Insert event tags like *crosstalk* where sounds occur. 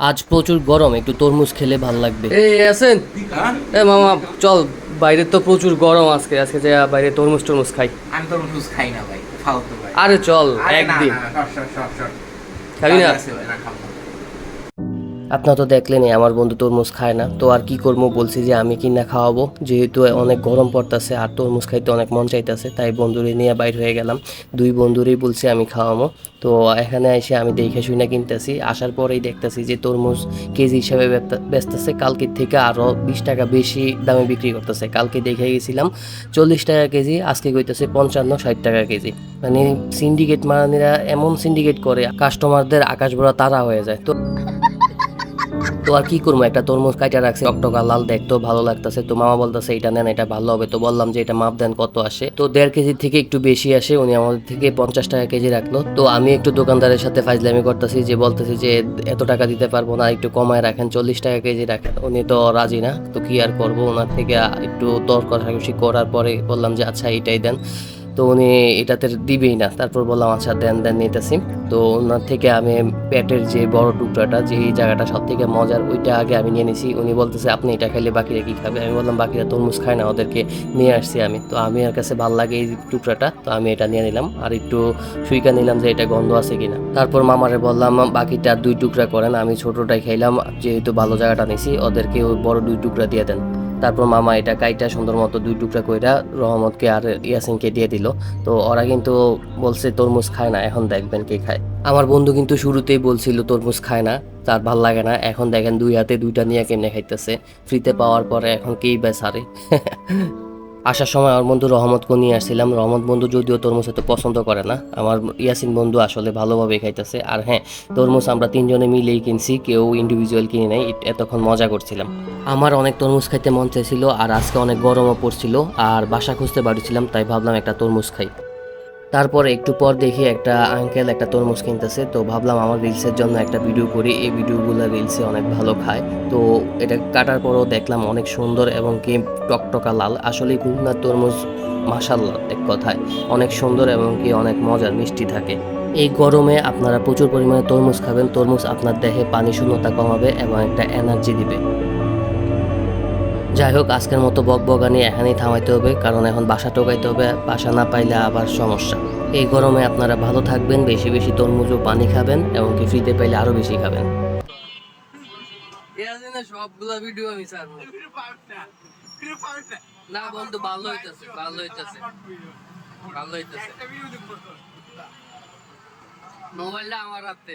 আজ প্রচুর গরম একটু তরমুজ খেলে ভালো লাগবে। এই আছেন? এ মামা চল বাইরে তো প্রচুর গরম আজকে আজকে যে বাইরে তরমুজ টরমুজ খাই। আমি তরমুজ খাই না ভাই ফালতু ভাই। আরে চল একদিন। খাবি না। আপনারা তো দেখলেনই আমার বন্ধু তরমুজ খায় না। তো আর কি করব? বলছি যে আমি কিনা খাওয়াবো। যেহেতু অনেক গরম পড়তেছে আর তরমুজ খাইতে অনেক মন চাইতেছে, তাই বন্ধুরে নিয়ে বাইর হয়ে গেলাম। দুই বন্ধুরেই বলছি আমি খাওয়াবো। তো এখানে এসে আমি দেখে শুনে কিনতেছি। আসার পরেই দেখতেছি যে তরমুজ কেজি হিসাবে বেচতে- বেচতেছে। কালকের থেকে আরও বিশ টাকা বেশি দামে বিক্রি করতেছে। কালকে দেখে গেছিলাম চল্লিশ টাকা কেজি, আজকে কইতেছে পঞ্চান্ন, ষাট টাকা কেজি। মানে সিন্ডিকেট মারানিরা এমন সিন্ডিকেট করে কাস্টমারদের আকাশ ভরা তারা হয়ে যায়। তো তো আর কি করব? একটা তরমুজ কাইটা রাখছে, টকটকা লাল দেখতেও ভালো লাগতেছে। তো মামা বলতেছে, এটা নেন, এটা ভালো হবে। তো বললাম যে, এটা মাপ দেন, কত আসে? তো দেড় কেজি থেকে একটু বেশি আসে, উনি আমাদের থেকে পঞ্চাশ টাকা কেজি রাখল। তো আমি একটু দোকানদারের সাথে ফাইজলামি করতেছি যে, বলতেছি যে, এত টাকা দিতে পারব না, একটু কমায় রাখেন, চল্লিশ টাকা কেজি রাখেন। উনি তো রাজি না। তো কি আর করব? ওনার থেকে একটু কষাকষি করার পরে বললাম যে আচ্ছা এটাই দেন। তো উনি এটাতে দিবেই না। তারপর বললাম আচ্ছা দেন দেন, নিতেছি। তো ওনার থেকে আমি পেটের যে বড় টুকরাটা, যে জায়গাটা সব থেকে মজার, ওইটা আগে আমি নিয়ে নিছি। উনি বলতেছে, আপনি এটা খাইলে বাকিরা কি খাবে? আমি বললাম, বাকিরা তরমুজ খায় না, ওদেরকে নিয়ে আসছি আমি। তো আমি আর কাছে ভালো লাগে এই টুকরাটা, তো আমি এটা নিয়ে নিলাম। আর একটু সুইকা নিলাম যে এটা গন্ধ আছে কিনা। তারপর মামারে বললাম, বাকিটা দুই টুকরা করেন, আমি ছোটটাই খাইলাম, যেহেতু ভালো জায়গাটা নিছি, ওদেরকে ওই বড় দুই টুকরা দিয়ে দেন। তারপর মামা এটা কাইটা সুন্দর মতো দুই টুকরা কইরা রহমতকে আর ইয়াসিনকে দিয়ে দিল। তো ওরা কিন্তু বলছে, তরমুজ খায় না, এখন দেখবেন কে খায়। আমার বন্ধু কিন্তু শুরুতেই বলছিল, তরমুজ খায় না, তার ভালো লাগে না। এখন দেখেন দুই হাতে দুইটা নিয়ে কেমনে খাইতেছে। ফ্রিতে পাওয়ার পরে এখন কেই বা সারে *laughs* আসার সময় আমার বন্ধু রহমতকে নিয়ে আসছিলাম। রহমত বন্ধু যদিও তরমুজ এত পছন্দ করে না, আমার ইয়াসিন বন্ধু আসলে ভালোভাবে খাইতেছে। আর হ্যাঁ তরমুজ আমরা তিনজনে মিলেই কিনছি, কেউ ইন্ডিভিজুয়াল কিনে নাই, এতক্ষণ মজা করছিলাম। আমার অনেক তরমুজ খাইতে মন চাইছিল, আর আজকে অনেক গরমও পড়ছিল, আর বাসা খুঁজতে পারছিলাম তাই ভাবলাম একটা তরমুজ খাই। তারপরে একটু পর দেখি একটা আঙ্কেল একটা তরমুজ কিনতেছে। তো ভাবলাম আমার রিলসের জন্য একটা ভিডিও করি। এই ভিডিওগুলো রিলসে অনেক ভালো খায়। তো এটা কাটার পরও দেখলাম অনেক সুন্দর এবং কি টকটকা লাল। আসলে খুলনার তরমুজ মাসাল্লাহ এক কথায়। অনেক সুন্দর এবং কি অনেক মজার, মিষ্টি থাকে। এই গরমে আপনারা প্রচুর পরিমাণে তরমুজ খাবেন। তরমুজ আপনার দেহে পানি শূন্যতা কমাবে এবং একটা এনার্জি দিবে। যাই হোক, আজকের মতো বক বগানি এখানেই থামাইতে হবে, কারণ এখন বাসা টোকাইতে হবে, বাসা না পাইলে আবার সমস্যা। এই গরমে আপনারা ভালো থাকবেন, বেশি বেশি তরমুজ ও পানি খাবেন এবং কি ফ্রিতে পাইলে আরও বেশি খাবেন। মোবাইলটা আমার হাতে।